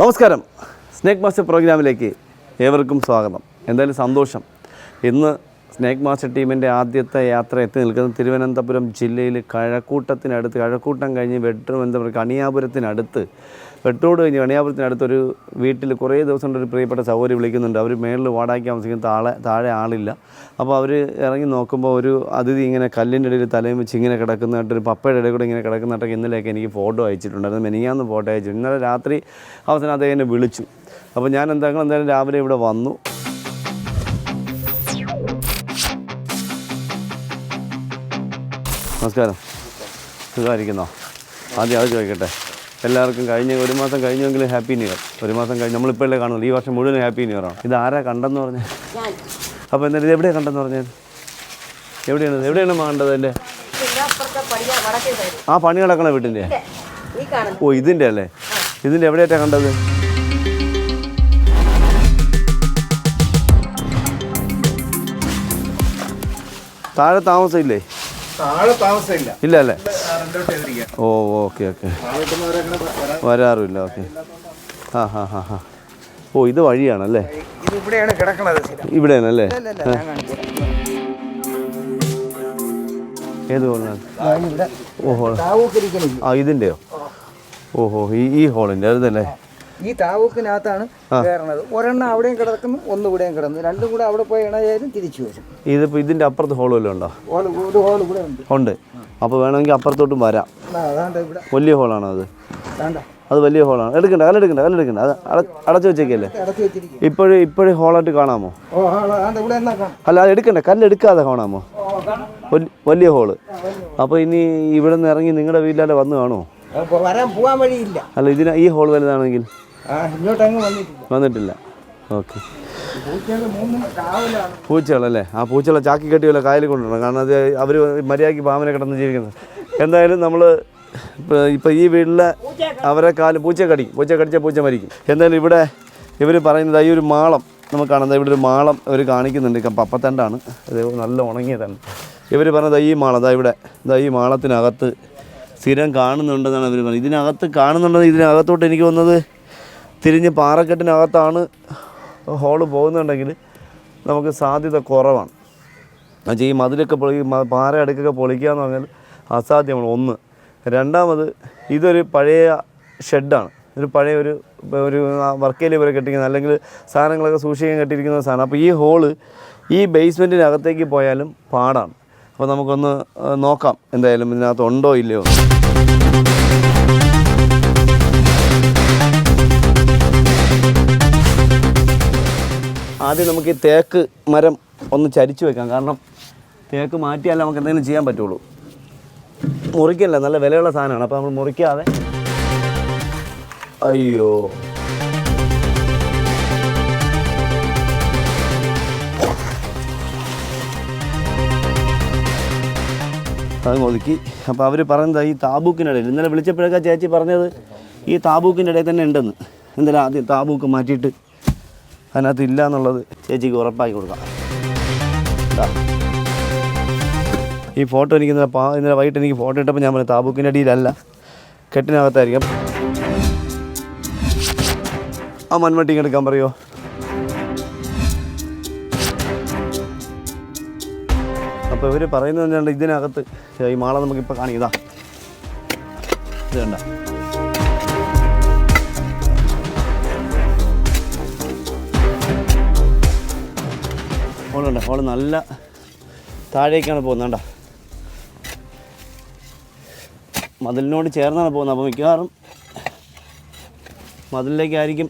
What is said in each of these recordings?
നമസ്കാരം. Snake master പ്രോഗ്രാമിലേക്ക് ഏവർക്കും സ്വാഗതം. എന്തായാലും സന്തോഷം. ഇന്ന് സ്നേക്ക് മാസ്റ്റർ ടീമിന്റെ ആദ്യത്തെ യാത്ര എത്തി നിൽക്കുന്നത് തിരുവനന്തപുരം ജില്ലയിൽ കഴക്കൂട്ടത്തിനടുത്ത്. കഴക്കൂട്ടം കഴിഞ്ഞ് എന്താ പറയുക കണിയാപുരത്തിനടുത്ത് വെട്ടോട് കഴിഞ്ഞ് കണിയാപുരത്തിനടുത്തൊരു വീട്ടിൽ കുറേ ദിവസം കൊണ്ട് ഒരു പ്രിയപ്പെട്ട സൗകര്യം വിളിക്കുന്നുണ്ട്. അവർ മേളിൽ വാടാക്കി താമസിക്കുന്ന താഴെ താഴെ ആളില്ല. അപ്പോൾ അവർ ഇറങ്ങി നോക്കുമ്പോൾ ഒരു അതിഥി ഇങ്ങനെ കല്ലിന്റെ ഇടയിൽ തലയും വെച്ച് ഇങ്ങനെ കിടക്കുന്നതായിട്ടൊരു പപ്പയുടെ ഇടയിൽ കൂടെ ഇങ്ങനെ കിടക്കുന്നതായിട്ടൊക്കെ ഇന്നലെയൊക്കെ എനിക്ക് ഫോട്ടോ അയച്ചിട്ടുണ്ടായിരുന്നു. മെനിയാന്ന് ഫോട്ടോ അയച്ചു. ഇന്നലെ രാത്രി അവസാനം അദ്ദേഹം വിളിച്ചു. അപ്പോൾ ഞാൻ എന്താ എന്തായാലും രാവിലെ ഇവിടെ വന്നു. നമസ്കാരം. സുഖമായിരിക്കുന്നോ? ആദ്യം അത് ചോദിക്കട്ടെ. എല്ലാവർക്കും കഴിഞ്ഞ ഒരു മാസം കഴിഞ്ഞെങ്കിലും ഹാപ്പി ന്യൂ ഇയർ ഒരു മാസം കഴിഞ്ഞ് നമ്മളിപ്പോഴല്ലേ കാണുന്നത്? ഈ വർഷം മുഴുവൻ ഹാപ്പി ന്യൂ ഇയറാണ് ഇത് ആരാ കണ്ടെന്ന് പറഞ്ഞത് അപ്പോൾ എന്തായാലും ഇത് എവിടെയാണ് കണ്ടെന്ന് പറഞ്ഞത് എവിടെയാണ് എവിടെയാണ് കണ്ടത് എന്റെ അപ്പുറത്തെ പടിയ വടക്കേ സൈഡ് ആ പണി കിടക്കണ വീട്ടിന്റെ ഓ ഇതിന്റെ അല്ലേ? ഇതിന്റെ എവിടെയായിട്ടാണ് കണ്ടത്? താഴെ താമസം ഇല്ലേ താഴെ താമസം ഇല്ല അല്ലേ? രണ്ടോട്ട് എതിരിക്കുക ഓ ഓക്കെ ഓക്കെ. വരാറില്ല ഓക്കെ. ആ ഹാ ഹാ ഹാ. ഓ ഇത് വഴിയാണല്ലേ? ഇവിടെയാണ് കിടക്കണത് ഇവിടെയാണല്ലേ ഏത് ഹോളിനാണ്? ഓ ഹോൾ ആ ഇതിന്റെയോ ഓഹോ ഈ ഈ ഹോളിന്റെ അതല്ലേ ഈ താവൂക്കിനകത്താണ് കയറണത്. ഒരെണ്ണം അവിടെയും കിടക്കുന്നു ഒന്ന് ഇവിടെയും കിടന്നു രണ്ടും കൂടെ അവിടെ പോയി ഇണയായാലും തിരിച്ചു വരും. ഇതിപ്പോൾ ഇതിന്റെ അപ്പുറത്ത് ഹോൾ വല്ലതും ഉണ്ടോ? ഹോൾ ഒരു ഹോൾ ഇവിടെ ഉണ്ട്. ഉണ്ട്. അപ്പോൾ വേണമെങ്കിൽ അപ്പുറത്തോട്ടും വരാം. വലിയ ഹോളാണോ അത്. അത് വലിയ ഹോളാണ്. എടുക്കണ്ട കല്ലെടുക്കണ്ട കല്ലെടുക്കണ്ട. അത് അട അടച്ചു വെച്ചേക്കല്ലേ? ഇപ്പോഴും ഇപ്പോഴും ഹോളായിട്ട് കാണാമോ? അല്ല അത് എടുക്കണ്ട. കല്ലെടുക്കാതെ കാണാമോ? വലിയ ഹോൾ. അപ്പോൾ ഇനി ഇവിടെ നിന്ന് ഇറങ്ങി നിങ്ങളുടെ വീട്ടിലെ വന്ന് കാണുമോ വരാൻ വഴിയില്ല. അല്ല ഇതിന് ഈ ഹോൾ വലുതാണെങ്കിൽ? വന്നിട്ടില്ല. ഓക്കെ. പൂച്ചകളല്ലേ? ആ പൂച്ചകളെ ചാക്കി കെട്ടി വല്ല കായലിൽ കൊണ്ടുവരണം. കാരണം അത് അവർ മര്യാദയ്ക്ക് പാമ്പിനെ കിടന്ന് ജീവിക്കുന്നത്. എന്തായാലും നമ്മൾ ഇപ്പോൾ ഈ വീട്ടിലെ അവരെ കാൽ പൂച്ച കടിക്കും പൂച്ച കടിച്ച പൂച്ച മരിക്കും. എന്തായാലും ഇവിടെ ഇവർ പറയുന്നത് ഈ ഒരു മാളം നമുക്ക് കാണുന്നത് ഇവിടെ ഒരു മാളം അവർ കാണിക്കുന്നുണ്ട്. ഇപ്പം പപ്പത്തണ്ടാണ്. അത് നല്ല ഉണങ്ങിയതാണ്. ഇവർ പറഞ്ഞത് ഈ മാളം അതാ ഇവിടെ ദാ ഈ മാളത്തിനകത്ത് സ്ഥിരം കാണുന്നുണ്ടെന്നാണ് അവർ പറഞ്ഞത് ഇതിനകത്ത് കാണുന്നുണ്ടെന്ന് ഇതിനകത്തോട്ട് എനിക്ക് വന്നത് തിരിഞ്ഞ് പാറക്കെട്ടിനകത്താണ് ഹോൾ പോകുന്നുണ്ടെങ്കിൽ നമുക്ക് സാധ്യത കുറവാണ്. എന്നുവെച്ചാൽ ഈ മതിലൊക്കെ പൊളി പാറ അടുക്കൊക്കെ പൊളിക്കുക എന്ന് പറഞ്ഞാൽ അസാധ്യമാണ് ഒന്ന്. രണ്ടാമത് ഇതൊരു പഴയ ഷെഡാണ് ഒരു പഴയ ഒരു ഒരു വർക്കേലി വരെ കെട്ടിക്കുന്ന അല്ലെങ്കിൽ സാധനങ്ങളൊക്കെ സൂക്ഷിക്കാൻ കെട്ടിയിരിക്കുന്ന സാധനം. അപ്പോൾ ഈ ഹോൾ ഈ ബേസ്മെന്റിനകത്തേക്ക് പോയാലും പാടാണ്. അപ്പോൾ നമുക്കൊന്ന് നോക്കാം എന്തായാലും ഇതിനകത്ത് ഉണ്ടോ ഇല്ലയോ ആദ്യം നമുക്ക് ഈ തേക്ക് മരം ഒന്ന് ചരിച്ചു വെക്കാം. കാരണം തേക്ക് മാറ്റിയാലേ നമുക്ക് എന്തെങ്കിലും ചെയ്യാൻ പറ്റുള്ളൂ. മുറിക്കല്ല നല്ല വിലയുള്ള സാധനമാണ്. അപ്പോൾ നമ്മൾ മുറിക്കാതെ. അയ്യോ. അത് ഒതുക്കി. അപ്പോൾ അവർ പറയുന്നത് ഈ താബൂക്കിനിടയിൽ ഇന്നലെ വിളിച്ചപ്പോഴൊക്കെ ചേച്ചി പറഞ്ഞത് ഈ താബൂക്കിന്റെ ഇടയിൽ തന്നെ ഉണ്ടെന്ന്. എന്തായാലും ആദ്യം താബൂക്ക് മാറ്റിയിട്ട് അതിനകത്ത് ഇല്ല എന്നുള്ളത് ചേച്ചിക്ക് ഉറപ്പാക്കി കൊടുക്കാം. ഈ ഫോട്ടോ എനിക്ക് ഇന്നലെ പാ ഇന്നലെ വൈകിട്ട് എനിക്ക് ഫോട്ടോ ഇട്ടപ്പോൾ ഞാൻ പറഞ്ഞു താബൂക്കിന്റെ അടിയിലല്ല കെട്ടിനകത്തായിരിക്കും. ആ മൺവട്ടി എടുക്കാൻ പറയുമോ അപ്പോൾ ഇവർ പറയുന്നത് ഇതിനകത്ത് ഈ മാള നമുക്കിപ്പോൾ കാണിക്കാം ഇത് കണ്ട? ഹോളുണ്ട് ഹോൾ നല്ല താഴേക്കാണ് പോകുന്നത് മതിലിനോട് ചേർന്നാണ് പോകുന്നത്. അപ്പോൾ മിക്കവാറും മതിലിലേക്കായിരിക്കും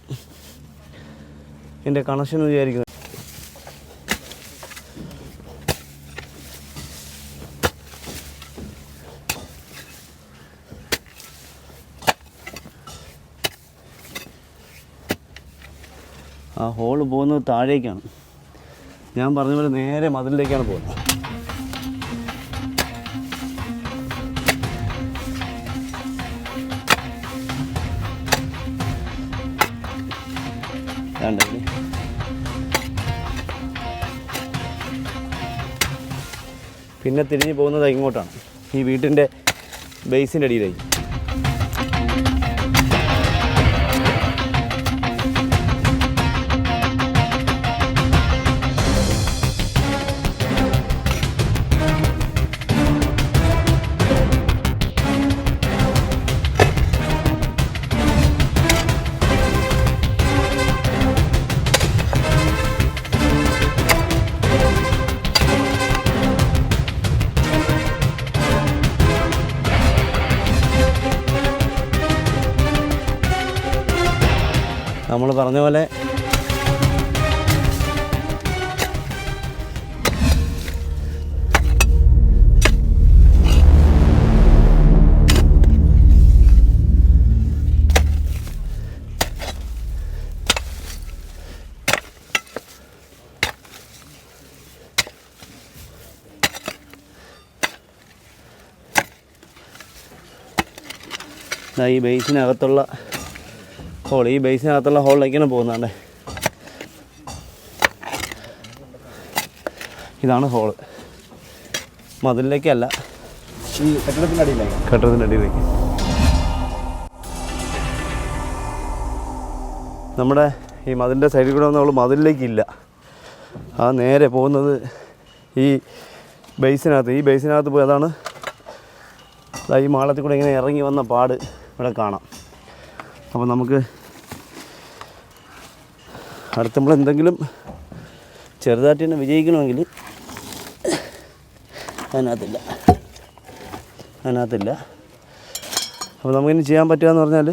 എന്റെ കണക്ഷൻ വിചാരിക്കുന്നത്. ആ ഹോൾ പോകുന്നത് താഴേക്കാണ്. ഞാൻ പറഞ്ഞ പോലെ നേരെ മതിലിലേക്കാണ് പോകുന്നത്. പിന്നെ തിരിഞ്ഞു പോകുന്നത് ഇങ്ങോട്ടാണ്. ഈ വീട്ടിന്റെ ബേസിന്റെ അടിയിലേക്ക് പറഞ്ഞ പോലെ ഈ ബേസിനകത്തുള്ള ഹോൾ ഈ ബേസിനകത്തുള്ള ഹോളിലേക്കാണ് പോകുന്നത് ഇതാണ് ഹോൾ മതിലിലേക്കല്ല. ഈ കെട്ടിടത്തിന്റെ അടിയിലേക്ക് കെട്ടിടത്തിന്റെ അടിയിലേക്ക്. നമ്മുടെ ഈ മതിലിന്റെ സൈഡിൽ കൂടെ നമ്മൾ മതിലിലേക്കില്ല. ആ നേരെ പോകുന്നത് ഈ ബേസിനകത്ത്. ഈ ബേസിനകത്ത് പോയി അതാണ് ഈ മാളത്തിൽ കൂടെ ഇങ്ങനെ ഇറങ്ങി വന്ന പാട് ഇവിടെ കാണാം. അപ്പോൾ നമുക്ക് അടുത്ത നമ്മൾ എന്തെങ്കിലും ചെറുതായിട്ട് തന്നെ വിജയിക്കണമെങ്കിൽ അതിനകത്തില്ല. അതിനകത്തില്ല. അപ്പോൾ നമുക്കിനി ചെയ്യാൻ പറ്റുകയെന്ന് പറഞ്ഞാൽ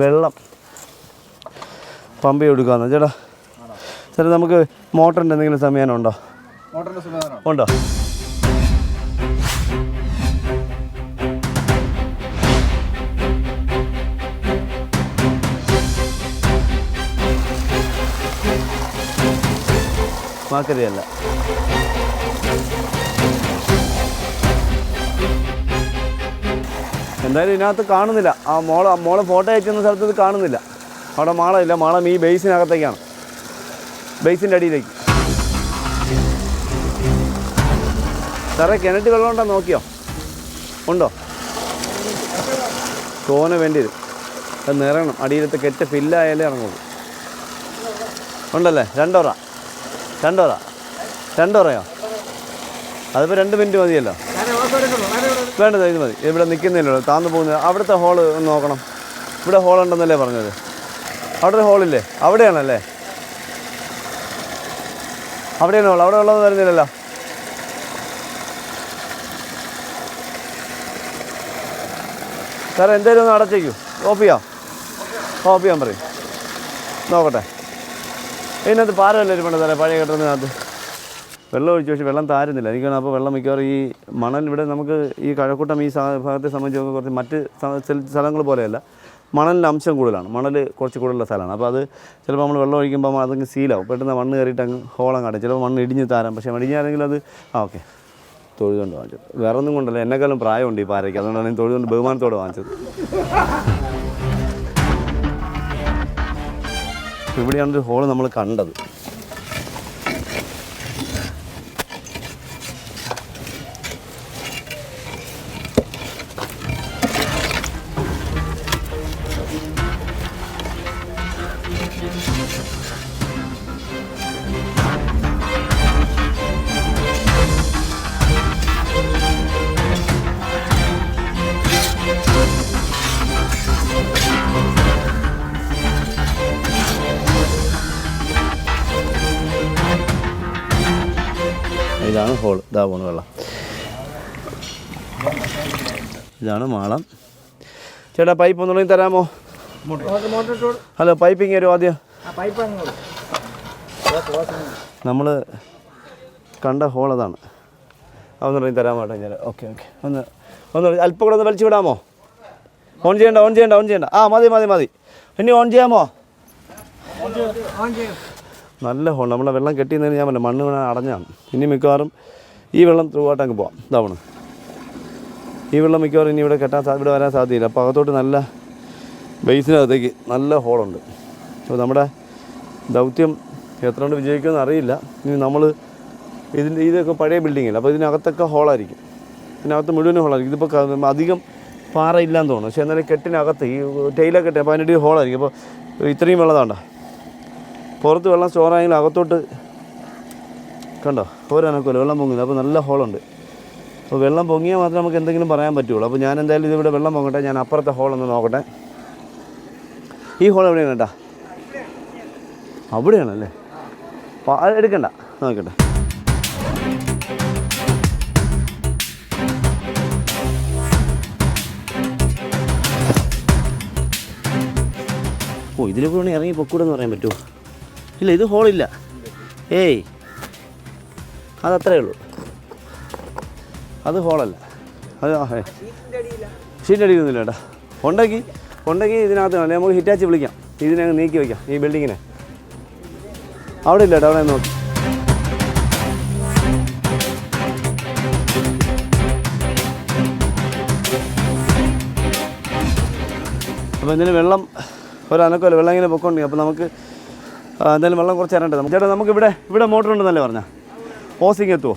വെള്ളം പമ്പ് കൊടുക്കാമെന്ന് ചേട്ടാ ചേട്ടാ നമുക്ക് മോട്ടറിന്റെ എന്തെങ്കിലും സംവിധാനം ഉണ്ടോ? ഉണ്ടോ? മാക്കരിയല്ല എന്തായാലും ഇതിനകത്ത് കാണുന്നില്ല. ആ മോളെ മോളെ ഫോട്ടോ അയച്ചുന്ന സ്ഥലത്ത് ഇത് കാണുന്നില്ല. അവിടെ മാളമില്ല മാളം ഈ ബേസിനകത്തേക്കാണ്. ബേസിന്റെ അടിയിലേക്ക്. സാറേ കിണറ്റ് വെള്ളം ഉണ്ടോ നോക്കിയോ? ഉണ്ടോ? തോന വേണ്ടി വരും. അത് നിറയണം. അടിയിലത്തെ കെട്ട് ഫില്ലായാലേ ഇറങ്ങുള്ളൂ. ഉണ്ടല്ലേ? രണ്ടോറ. രണ്ടോറ രണ്ടോറയോ? അതിപ്പോൾ രണ്ട് മിനിറ്റ് മതിയല്ലോ. വേണ്ടത് ഇത് മതി. ഇവിടെ നിൽക്കുന്നില്ലല്ലോ താന്ന് പോകുന്നത് അവിടുത്തെ ഹോൾ ഒന്ന് നോക്കണം. ഇവിടെ ഹോൾ ഉണ്ടെന്നല്ലേ പറഞ്ഞത്? അവിടെ ഒരു ഹോളില്ലേ അവിടെയാണല്ലേ? അവിടെയാണ് ഹോൾ അവിടെ ഉള്ളതെന്ന് വരുന്നില്ലല്ലോ. സാറേ എന്തേലും ഒന്ന് അടച്ചേക്കൂ. ഓഫ് ചെയ്യാം. ഓഫ് ചെയ്യാൻ പറയും. നോക്കട്ടെ. ഇതിനകത്ത് പാരമല്ല ഒരു സാറേ പഴയ കെട്ടുന്നതിനകത്ത് വെള്ളം ഒഴിച്ചു പക്ഷേ വെള്ളം താരുന്നില്ല. എനിക്ക് തോന്നുന്നു അപ്പോൾ വെള്ളം മിക്കവാറും ഈ മണൽ ഇവിടെ നമുക്ക് ഈ കഴക്കൂട്ടം ഈ ഭാഗത്തെ സംബന്ധിച്ച് കുറച്ച് മറ്റ് സ്ഥ- സ്ഥല- സ്ഥലങ്ങൾ പോലെയല്ല. മണലിന്റെ അംശം കൂടുതലാണ്. മണൽ കുറച്ച് കൂടുതലുള്ള സ്ഥലമാണ്. അപ്പോൾ അത് ചിലപ്പോൾ നമ്മൾ വെള്ളം ഒഴിക്കുമ്പോൾ അതങ്ങ് സീലാവും പെട്ടെന്ന് മണ്ണ് കയറിയിട്ട് അങ്ങ് ഹോളം കാട്ടും ചിലപ്പോൾ മണ്ണ് ഇടിഞ്ഞ് താരാം. പക്ഷേ ഇടിഞ്ഞാണെങ്കിൽ അത് ആ ഓക്കെ. തൊഴുതുകൊണ്ട് വാങ്ങിച്ചത്. വേറെ ഒന്നും കൊണ്ടല്ല. എന്നെക്കാളും പ്രായമുണ്ട് ഈ പാരയ്ക്ക്. അതുകൊണ്ടാണ് ഞാൻ തൊഴുതുകൊണ്ട് ബഹുമാനത്തോടെ വാങ്ങിച്ചത്. ഇവിടെയാണ് ഒരു ഹോൾ നമ്മൾ കണ്ടത്. ഹോൾ ഇതാ പോണ വെള്ളം. ഇതാണ് മാളം. ചേട്ടാ പൈപ്പ് ഒന്ന് തുടങ്ങി തരാമോ? ഹലോ പൈപ്പ് ഇങ്ങനെ ഒരു ആദ്യം? നമ്മൾ കണ്ട ഹോൾ അതാണ്. തുടങ്ങി തരാമോ കേട്ടോ ഞാൻ ഓക്കെ ഓക്കെ. ഒന്ന് ഒന്ന് അല്പം കൂടെ ഒന്ന് വലിച്ചു വിടാമോ? ഓൺ ചെയ്യണ്ട ഓൺ ചെയ്യണ്ട ഓൺ ചെയ്യണ്ട. ആ മതി മതി മതി. ഇനി ഓൺ ചെയ്യാമോ? നല്ല ഹോൾ നമ്മളെ വെള്ളം കെട്ടിയെന്നതിന് ഞാൻ പറഞ്ഞു മണ്ണ് വീണാൽ അടഞ്ഞാണ് ഇനി മിക്കവാറും ഈ വെള്ളം ത്രൂ ആയിട്ട് അങ്ങ് പോവാം. ഇതാവണം ഈ വെള്ളം മിക്കവാറും ഇനി ഇവിടെ കെട്ടാൻ ഇവിടെ വരാൻ സാധ്യതയില്ല. അപ്പോൾ അകത്തോട്ട് നല്ല ബേസിനകത്തേക്ക് നല്ല ഹോളുണ്ട്. അപ്പോൾ നമ്മുടെ ദൗത്യം എത്ര കൊണ്ട് വിജയിക്കുമെന്ന് അറിയില്ല. ഇനി നമ്മൾ ഇതിന്റെ ഇതൊക്കെ പഴയ ബിൽഡിങ്ങില്ല അപ്പോൾ ഇതിനകത്തൊക്കെ ഹോളായിരിക്കും. ഇതിനകത്ത് മുഴുവനും ഹോളായിരിക്കും. ഇതിപ്പോൾ അധികം പാറ ഇല്ലാന്ന് തോന്നുന്നു. പക്ഷേ എന്നാലും കെട്ടിനകത്ത് ഈ ടൈലൊക്കെ കെട്ടി അപ്പോൾ അതിന്റെ ഹോളായിരിക്കും. അപ്പോൾ ഇത്രയും വെള്ളതാണ്ട പുറത്ത് വെള്ളം സ്റ്റോറായെങ്കിൽ അകത്തോട്ട് കണ്ടോ? ഓരോനക്കുമല്ലോ വെള്ളം പൊങ്ങുന്നത് അപ്പോൾ നല്ല ഹോളുണ്ട്. അപ്പോൾ വെള്ളം പൊങ്ങിയാൽ മാത്രമേ നമുക്ക് എന്തെങ്കിലും പറയാൻ പറ്റുള്ളൂ. അപ്പോൾ ഞാൻ എന്തായാലും ഇതിവിടെ വെള്ളം പൊങ്ങട്ടെ. ഞാൻ അപ്പുറത്തെ ഹോളൊന്ന് നോക്കട്ടെ. ഈ ഹോൾ എവിടെയാണ് കേട്ടാ? അവിടെയാണല്ലേ എടുക്കണ്ട. നോക്കട്ടെ. ഓ ഇതിലൂടെ ഇറങ്ങി പൊക്കൂടെന്ന് പറയാൻ പറ്റുമോ? ഇല്ല ഇത് ഹോളില്ല. ഏയ് അതത്രേ ഉള്ളൂ. അത് ഹോളല്ല. അത്. ഷീറ്റ് അടിക്കുന്നില്ല ഏട്ടാ ഉണ്ടെങ്കിൽ ഉണ്ടെങ്കിൽ ഇതിനകത്ത് വേണം നമുക്ക് ഹിറ്റാച്ച് വിളിക്കാം. ഇതിനെ നീക്കി വയ്ക്കാം ഈ ബിൽഡിങ്ങിനെ. അവിടെ ഇല്ല കേട്ടോ അവിടെ നോക്കി. അപ്പോൾ ഇതിന് വെള്ളം ഒരു അനക്കമല്ല വെള്ളം ഇങ്ങനെ പൊക്കോണ്ടി അപ്പോൾ നമുക്ക് എന്തായാലും വെള്ളം കുറച്ച് തരേണ്ടത്. ചേട്ടാ നമുക്ക് ഇവിടെ ഇവിടെ മോട്ടർ ഉണ്ടെന്നല്ലേ പറഞ്ഞാൽ ഓസിങ് എത്തുമോ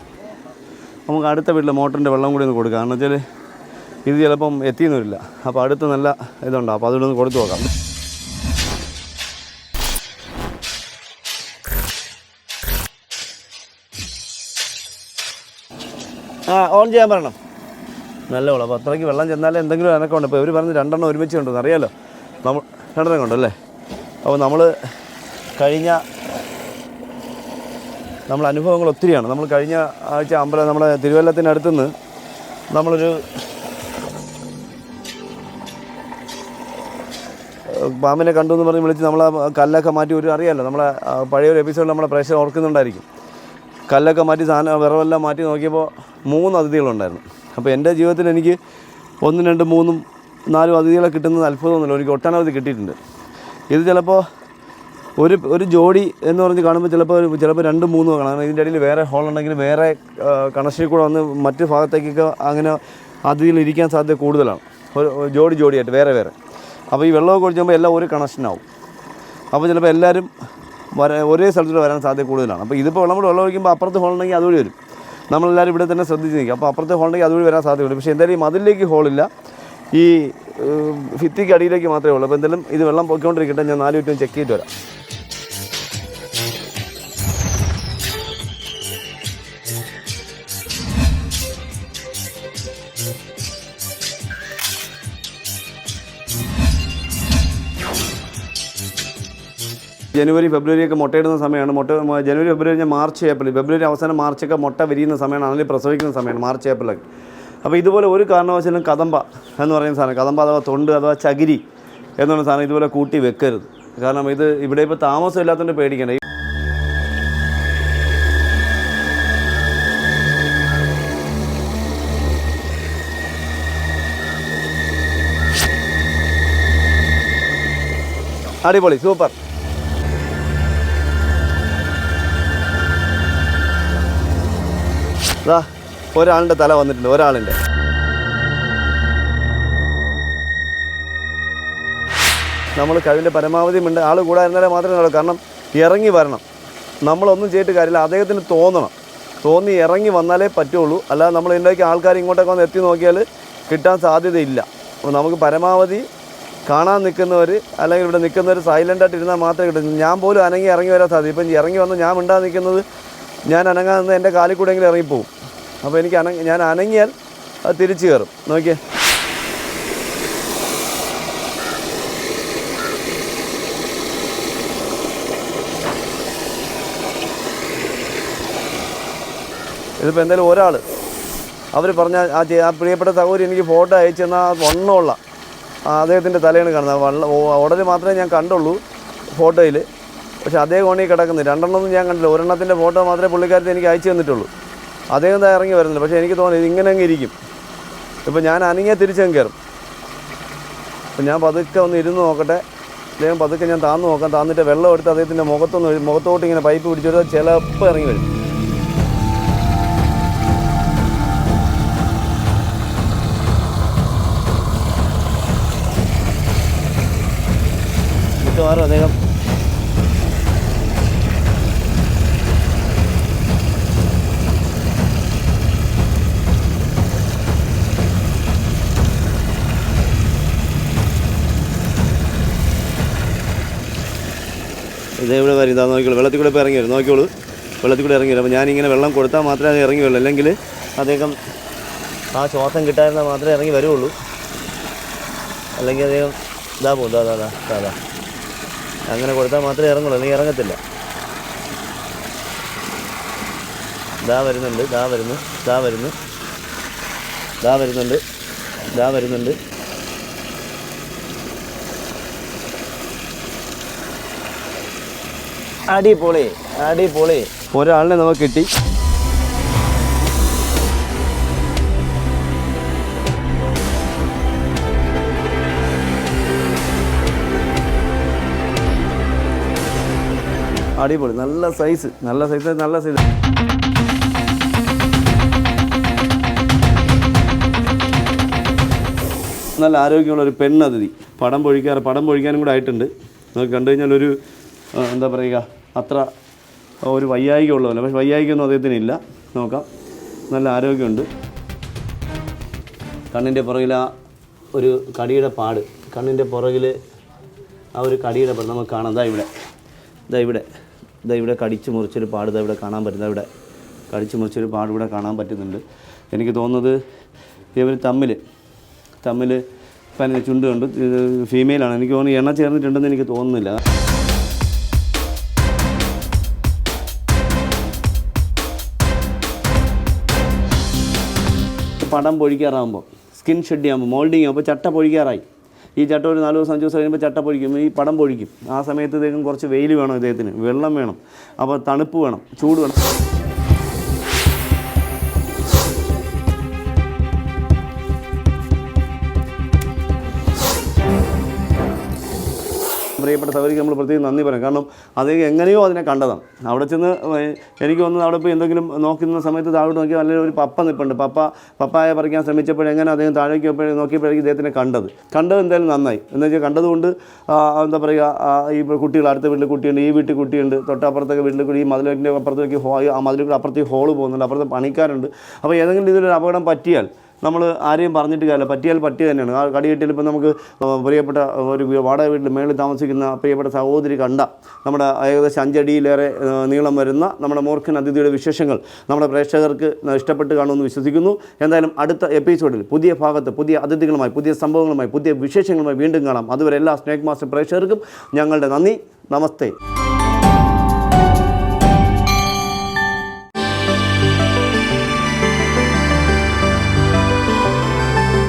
നമുക്ക് അടുത്ത വീട്ടിലെ മോട്ടറിന്റെ വെള്ളം കൂടി ഒന്ന് കൊടുക്കാം. കാരണം വെച്ചാൽ ഇത് ചിലപ്പം എത്തിയെന്ന് വരില്ല. അപ്പോൾ അടുത്ത് നല്ല ഇതുണ്ടാവും അപ്പോൾ അതിലൊന്ന് കൊടുത്തു നോക്കാം. ആ ഓൺ ചെയ്യാൻ പറയണം. നല്ല വെള്ളം. അപ്പോൾ അത്രയ്ക്ക് വെള്ളം ചെന്നാലേ എന്തെങ്കിലും അനക്കമുണ്ട്. ഇപ്പോൾ ഇവർ പറഞ്ഞ് രണ്ടെണ്ണം ഒരുമിച്ച് ഉണ്ടെന്ന് അറിയാലോ? നമ്മൾ രണ്ടെണ്ണം കൊണ്ടല്ലേ? അപ്പോൾ നമ്മൾ കഴിഞ്ഞ നമ്മൾ അനുഭവങ്ങൾ ഒത്തിരിയാണ്. നമ്മൾ കഴിഞ്ഞ ആഴ്ച അമ്പലം നമ്മുടെ തിരുവല്ലത്തിനടുത്തുനിന്ന് നമ്മളൊരു പാമ്പിനെ കണ്ടു എന്ന് പറഞ്ഞ് വിളിച്ച് നമ്മൾ കല്ലൊക്കെ മാറ്റി ഒരു അറിയാമല്ലോ നമ്മളെ പഴയ ഒരു എപ്പിസോഡിൽ നമ്മളെ പ്രേക്ഷകർ ഓർക്കുന്നുണ്ടായിരിക്കും. കല്ലൊക്കെ മാറ്റി സാധനം വിറവെല്ലാം മാറ്റി നോക്കിയപ്പോൾ മൂന്ന് അതിഥികളുണ്ടായിരുന്നു. അപ്പോൾ എന്റെ ജീവിതത്തിൽ എനിക്ക് ഒന്നും രണ്ടും മൂന്നും നാലും അതിഥികളെ കിട്ടുന്നത് അത്ഭുതമൊന്നുമില്ല. എനിക്ക് ഒട്ടനവധി കിട്ടിയിട്ടുണ്ട്. ഇത് ചിലപ്പോൾ ഒരു ഒരു ജോഡി എന്ന് പറഞ്ഞ് കാണുമ്പോൾ ചിലപ്പോൾ ചിലപ്പോൾ രണ്ട് മൂന്നോ കാണാം. ഇതിന്റെ ഇടയിൽ വേറെ ഹോൾ ഉണ്ടെങ്കിൽ വേറെ കണക്ഷനിൽ കൂടെ വന്ന് മറ്റു ഭാഗത്തേക്കൊക്കെ അങ്ങനെ അതിൽ ഇരിക്കാൻ സാധ്യത കൂടുതലാണ്. ഒരു ജോഡി ജോഡിയായിട്ട് വേറെ വേറെ. അപ്പോൾ ഈ വെള്ളമൊക്കെ ഒഴിച്ചുമ്പോൾ എല്ലാം ഒരു കണക്ഷനാവും അപ്പോൾ ചിലപ്പോൾ എല്ലാവരും വര ഒരേ സ്ഥലത്തൂടെ വരാൻ സാധ്യത കൂടുതലാണ്. അപ്പോൾ ഇതിപ്പോൾ കൂടെ വെള്ളം ഒഴിക്കുമ്പോൾ അപ്പുറത്ത് ഹോളുണ്ടെങ്കിൽ അതുവഴി വരും. നമ്മളെല്ലാവരും ഇവിടെ തന്നെ ശ്രദ്ധിച്ച് നിൽക്കുക അപ്പോൾ അപ്പുറത്തെ ഹോളുണ്ടെങ്കിൽ അതുവഴി വരാൻ സാധ്യതയുണ്ട്. പക്ഷേ എന്തായാലും ഈ മതിലേക്ക് ഹോളില്ല ഈ ഫിത്തിക്ക് അടിയിലേക്ക് മാത്രമേ ഉള്ളൂ. അപ്പോൾ എന്തായാലും ഇത് വെള്ളം പൊയ്ക്കൊണ്ടിരിക്കട്ടെ. ഞാൻ നാല് മിനിറ്റ് ചെക്ക് ചെയ്തിട്ട് വരാം. ജനുവരി ഫെബ്രുവരി ഒക്കെ മുട്ടയിടുന്ന സമയമാണ്. മുട്ട ജനുവരി ഫെബ്രുവരി മാർച്ച് ഏപ്രിൽ. ഫെബ്രുവരി അവസാനം മാർച്ചൊക്കെ മുട്ട വിരിയുന്ന സമയമാണ്. അല്ലെങ്കിൽ പ്രസവിക്കുന്ന സമയമാണ് മാർച്ച് ഏപ്രിലൊക്കെ. അപ്പോൾ ഇതുപോലെ ഒരു കാരണവശാലും കദമ്പ എന്ന് പറയുന്ന സാധനം കദമ്പ അഥവാ തൊണ്ട് അഥവാ ചകിരി പറയുന്ന സാധനം ഇതുപോലെ കൂട്ടി വെക്കരുത്. കാരണം ഇത് ഇവിടെ ഇപ്പോൾ താമസം ഇല്ലാത്തതുകൊണ്ട് പേടിക്കണ്ട. അടിപൊളി സൂപ്പർ. ദാ ഒരാളിന്റെ തല വന്നിട്ടുണ്ട് ഒരാളിന്റെ നമ്മൾ കഴിവിന്റെ പരമാവധി ഉണ്ട് ആൾ കൂടായിരുന്നാലേ മാത്രമേ നടക്കൂ. കാരണം ഇറങ്ങി വരണം. നമ്മളൊന്നും ചെയ്തിട്ട് കാര്യമില്ല. അദ്ദേഹത്തിന് തോന്നണം. തോന്നി ഇറങ്ങി വന്നാലേ പറ്റുള്ളൂ. അല്ലാതെ നമ്മൾ ഇതിന്റെയൊക്കെ ആൾക്കാർ ഇങ്ങോട്ടൊക്കെ വന്ന് എത്തി നോക്കിയാൽ കിട്ടാൻ സാധ്യതയില്ല. അപ്പോൾ നമുക്ക് പരമാവധി കാണാൻ നിൽക്കുന്നവർ അല്ലെങ്കിൽ ഇവിടെ നിൽക്കുന്നവർ സൈലന്റായിട്ട് ഇരുന്നാൽ മാത്രമേ കിട്ടൂ. ഞാൻ പോലും അനങ്ങി ഇറങ്ങി വരാൻ സാധ്യത ഇപ്പം ഇറങ്ങി വന്ന് ഞാൻ ഉണ്ടാകാൻ നിൽക്കുന്നത് ഞാൻ അനങ്ങാന്ന് എന്റെ കാലിൽ കൂടെ എങ്കിലും ഇറങ്ങിപ്പോവും. അപ്പോൾ എനിക്ക് അന ഞാൻ അനങ്ങിയാൽ അത് തിരിച്ചു കയറും. നോക്കിയേ. ഇതിപ്പോൾ എന്തായാലും ഒരാൾ അവർ പറഞ്ഞ ആ ആ പ്രിയപ്പെട്ട സഹോദരി എനിക്ക് ഫോട്ടോ അയച്ചെന്ന വണ്ണമുള്ള അദ്ദേഹത്തിന്റെ തലയാണ് കാണുന്നത്. വള്ള ഉടനെ മാത്രമേ ഞാൻ കണ്ടുള്ളൂ ഫോട്ടോയിൽ പക്ഷെ അതേ കോണി കിടക്കുന്നത് രണ്ടെണ്ണമൊന്നും ഞാൻ കണ്ടില്ല. ഒരെണ്ണത്തിന്റെ ഫോട്ടോ മാത്രമേ പുള്ളിക്കാരത്തെ എനിക്ക് അയച്ചു തന്നിട്ടുള്ളൂ. അദ്ദേഹം എന്താ ഇറങ്ങി വരുന്നില്ല പക്ഷേ എനിക്ക് തോന്നി ഇത് ഇങ്ങനെ അങ്ങ് ഇരിക്കും. ഇപ്പം ഞാൻ അനങ്ങിയാൽ തിരിച്ചങ്ങ് കയറും. അപ്പം ഞാൻ പതുക്കെ ഒന്ന് ഇരുന്ന് നോക്കട്ടെ. അദ്ദേഹം പതുക്കെ ഞാൻ താന്ന് നോക്കാം. താന്നിട്ട് വെള്ളം എടുത്ത് അദ്ദേഹത്തിന്റെ മുഖത്തൊന്ന് മുഖത്തോട്ട് ഇങ്ങനെ പൈപ്പ് പിടിച്ചെടുത്താൽ ചിലപ്പോൾ ഇറങ്ങി വരും. മിക്കവാറും അദ്ദേഹം ഇതേ ഇവിടെ വരും. ഇതാ നോക്കിക്കോളൂ. വെള്ളത്തിൽ കൂടെ ഇപ്പോൾ ഇറങ്ങി വരും. നോക്കിക്കോളൂ. വെള്ളത്തിൽ കൂടെ ഇറങ്ങി വരും. അപ്പോൾ ഞാനിങ്ങനെ വെള്ളം കൊടുത്താൽ മാത്രമേ അത് ഇറങ്ങി വരുള്ളൂ. അല്ലെങ്കിൽ അദ്ദേഹം ആ ശ്വാസം കിട്ടാതിരുന്നാൽ മാത്രമേ ഇറങ്ങി വരുള്ളൂ. അല്ലെങ്കിൽ അദ്ദേഹം ഇതാ പോകും. ഇതാ ഇതാ ഇതാ. അങ്ങനെ കൊടുത്താൽ മാത്രമേ ഇറങ്ങുള്ളൂ. അല്ലെങ്കിൽ ഇറങ്ങത്തില്ല. ഇതാ വരുന്നുണ്ട്. ഇതാ വരുന്നു. ഇതാ വരുന്നു. ഇതാ വരുന്നുണ്ട്. ഇതാ വരുന്നുണ്ട്. അടിപൊളി അടിപൊളി. ഒരാളിനെ നമുക്ക് കിട്ടി. അടിപൊളി നല്ല സൈസ് നല്ല സൈസ് നല്ല സൈസ് നല്ല ആരോഗ്യമുള്ള ഒരു പെണ്ണതിഥി പടം പൊഴിക്കാറ് പടം പൊഴിക്കാനും കൂടെ ആയിട്ടുണ്ട്. നമുക്ക് കണ്ടു കഴിഞ്ഞാൽ ഒരു എന്താ പറയുക അത്ര ഒരു വയ്യായിക ഉള്ളതല്ല പക്ഷെ വയ്യായികൊന്നും അദ്ദേഹത്തിന് ഇല്ല നോക്കാം. നല്ല ആരോഗ്യമുണ്ട്. കണ്ണിന്റെ പുറകിൽ ആ ഒരു കടിയുടെ പാട്. കണ്ണിന്റെ പുറകിൽ ആ ഒരു കടിയുടെ പാട് നമുക്ക് കാണാം. ദാ ഇവിടെ. ദാ ഇവിടെ. ദാ ഇവിടെ കടിച്ച് മുറിച്ചൊരു പാട് ദാ ഇവിടെ കാണാൻ പറ്റും. ദാ ഇവിടെ കടിച്ച് മുറിച്ചൊരു പാട് ഇവിടെ കാണാൻ പറ്റുന്നുണ്ട്. എനിക്ക് തോന്നുന്നത് ഇവർ തമ്മിൽ തമ്മിൽ പനി ചുണ്ട് കണ്ടു. ഫീമെയിലാണ്. എനിക്ക് തോന്നുന്നു എണ്ണ ചേർന്നിട്ടുണ്ടെന്ന് എനിക്ക് തോന്നുന്നില്ല. പടം പൊഴിക്കാറാകുമ്പോൾ സ്കിൻ ഷെഡ് ചെയ്യുമ്പോൾ മോൾഡിങ് ആകുമ്പോൾ ചട്ട പൊഴിക്കാറായി. ഈ ചട്ട ഒരു നാല് ദിവസം അഞ്ച് ദിവസം കഴിയുമ്പോൾ ചട്ട പൊഴിക്കും. ഈ പടം പൊഴിക്കും. ആ സമയത്ത് ഇദ്ദേഹം കുറച്ച് വെയിൽ വേണം ഇദ്ദേഹത്തിന്. വെള്ളം വേണം. അപ്പോൾ തണുപ്പ് വേണം. ചൂട് വേണം. പ്രിയപ്പെട്ട സൗകര്യം നമ്മൾ പ്രത്യേകം നന്ദി പറയാം. കാരണം അത് എങ്ങനെയോ അതിനെ കണ്ടതാണ്. അവിടെ ചെന്ന് എനിക്ക് തോന്നുന്നത് അവിടെ പോയി എന്തെങ്കിലും നോക്കുന്ന സമയത്ത് താഴോട്ട് നോക്കി നല്ലൊരു ഒരു പപ്പ നിൽപ്പുണ്ട് പപ്പ പപ്പായ പറിക്കാൻ ശ്രമിച്ചപ്പോൾ എങ്ങനെ അദ്ദേഹം താഴേക്ക് പോയപ്പോഴും നോക്കിയപ്പോഴേക്കും ഇദ്ദേഹത്തിനെ കണ്ടത്. കണ്ടത് എന്തായാലും നന്നായി. എന്ന് വെച്ചാൽ കണ്ടതുകൊണ്ട് എന്താ പറയുക ഈ കുട്ടികൾ അടുത്ത വീട്ടിൽ കുട്ടിയുണ്ട് ഈ വീട്ടിൽ കുട്ടിയുണ്ട് തൊട്ടപ്പുറത്തൊക്കെ വീട്ടിൽ കൂടി ഈ മതിലിന്റെ അപ്പുറത്തേക്ക് ഹോ ആ മതിലിന്റെ അപ്പുറത്തേക്ക് ഹോൾ പോകുന്നുണ്ട് അപ്പുറത്ത് പണിക്കാരുണ്ട്. അപ്പോൾ ഏതെങ്കിലും ഇതിലൊരു അപകടം പറ്റിയാൽ നമ്മൾ ആരെയും പറഞ്ഞിട്ട് കാര്യമില്ല. പറ്റിയാൽ പറ്റിയ തന്നെയാണ്. ആ കടി കടികെട്ടിൽ ഇപ്പം നമുക്ക് പ്രിയപ്പെട്ട ഒരു വാടക വീട്ടിൽ മേളിൽ താമസിക്കുന്ന പ്രിയപ്പെട്ട സഹോദരി കണ്ട നമ്മുടെ ഏകദേശം അഞ്ചടിയിലേറെ നീളം വരുന്ന നമ്മുടെ മോർഖൻ അതിഥിയുടെ വിശേഷങ്ങൾ നമ്മുടെ പ്രേക്ഷകർക്ക് ഇഷ്ടപ്പെട്ട് കാണുമെന്ന് വിശ്വസിക്കുന്നു. എന്തായാലും അടുത്ത എപ്പിസോഡിൽ പുതിയ ഭാഗത്ത് പുതിയ അതിഥികളുമായി പുതിയ സംഭവങ്ങളുമായി പുതിയ വിശേഷങ്ങളുമായി വീണ്ടും കാണാം. അതുവരെ എല്ലാ സ്നേക് മാസ്റ്റർ പ്രേക്ഷകർക്കും ഞങ്ങളുടെ നന്ദി. നമസ്തേ.